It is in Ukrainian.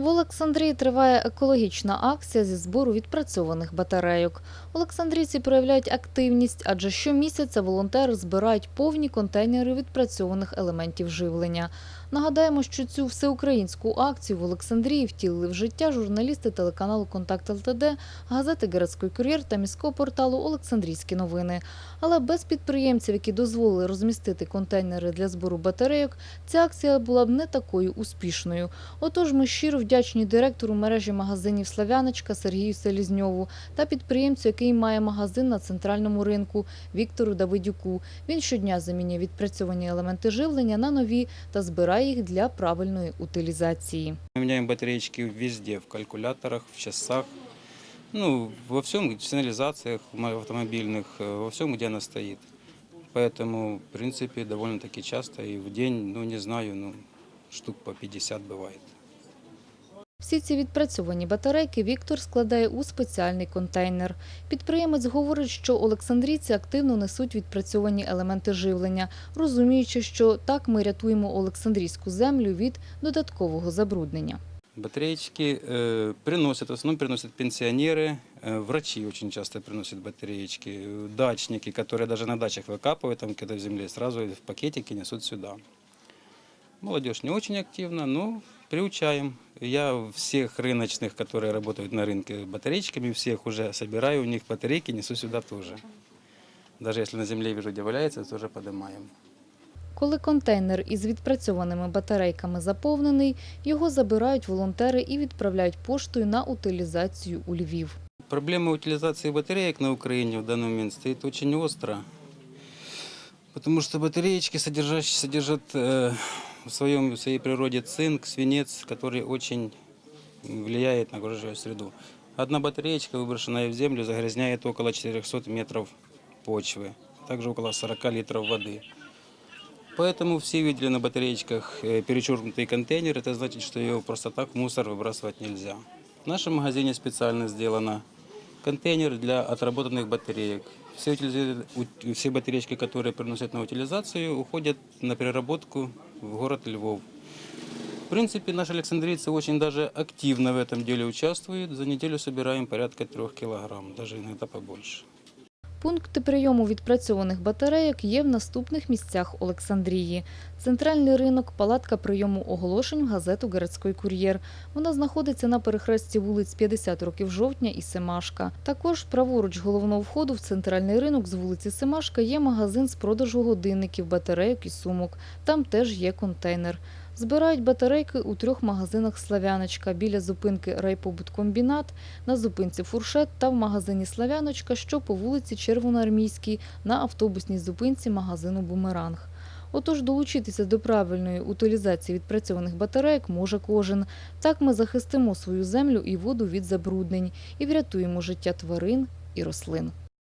В Олександрії триває екологічна акція зі збору відпрацьованих батарейок. Олександрійці проявляють активність, адже щомісяця волонтери збирають повні контейнери відпрацьованих елементів живлення. Нагадаємо, що цю всеукраїнську акцію в Олександрії втілили в життя журналісти телеканалу Контакт ЛТД, газети «Городський кур'єр» та міського порталу Олександрійські новини. Але без підприємців, які дозволили розмістити контейнери для збору батарейок, ця акція була б не такою успішною. Отож, ми щиро вдячні директору мережі магазинів Славяночка Сергію Селізньову та підприємцю, який має магазин на центральному ринку Віктору Давидюку. Він щодня замінює відпрацьовані елементи живлення на нові та збирає їх для правильної утилізації. Мы меняем батареечки везде, в калькуляторах, в часах, ну, во всем, в сигнализациях в мо- автомобильных, э, во всем, где она стоит. Поэтому, в принципе, довольно-таки часто и в день, ну, не знаю, ну, штук по 50 бывает. Всі ці відпрацьовані батарейки Віктор складає у спеціальний контейнер. Підприємець говорить, що олександрійці активно несуть відпрацьовані елементи живлення, розуміючи, що так ми рятуємо Олександрійську землю від додаткового забруднення. Батареечки э, приносят, в основном приносят пенсионеры, э, врачи очень часто приносят батареечки, э, дачники, которые даже на дачах выкапывают, там когда в земле, сразу в пакетике несут сюда. Молодежь не очень активна, но приучаем. Я всех рыночных, которые работают на рынке батареечками, всех уже собираю, у них батарейки несу сюда тоже. Даже если на земле вижу, где валяется, тоже поднимаем. Коли контейнер із відпрацьованими батарейками заповнений, його забирають волонтери і відправляють поштою на утилізацію у Львів. Проблема утилизации батареек на Украине в данный момент стоит очень остро. Потому что батареечки содержащие, содержат э, в, своем, в своей природе цинк, свинец, который очень влияет на окружающую среду. Одна батареечка, выброшенная в землю, загрязняет около 400 метров почвы, также около 40 литров воды. Поэтому все видели на батареечках э, перечеркнутый контейнер. Это значит, что его просто так в мусор выбрасывать нельзя. В нашем магазине специально сделано контейнер для отработанных батареек. Все, все батареечки, которые приносят на утилизацию, уходят на переработку в город Львов. В принципе, наши александрийцы очень даже активно в этом деле участвуют. За неделю собираем порядка трех килограмм, даже иногда побольше. Пункти прийому відпрацьованих батарейок є в наступних місцях Олександрії. Центральний ринок, палатка прийому оголошень в газету «Городський кур'єр». Вона знаходиться на перехресті вулиць 50 років жовтня і Семашка. Також праворуч головного входу в центральний ринок з вулиці Семашка є магазин з продажу годинників, батарейок і сумок. Там теж є контейнер. Збирають батарейки у трьох магазинах «Славяночка» біля зупинки «Райпобуткомбінат», на зупинці «Фуршет» та в магазині «Славяночка», що по вулиці Червоноармійській на автобусній зупинці магазину «Бумеранг». Отож, долучитися до правильної утилізації відпрацьованих батарейок може кожен. Так ми захистимо свою землю і воду від забруднень і врятуємо життя тварин і рослин.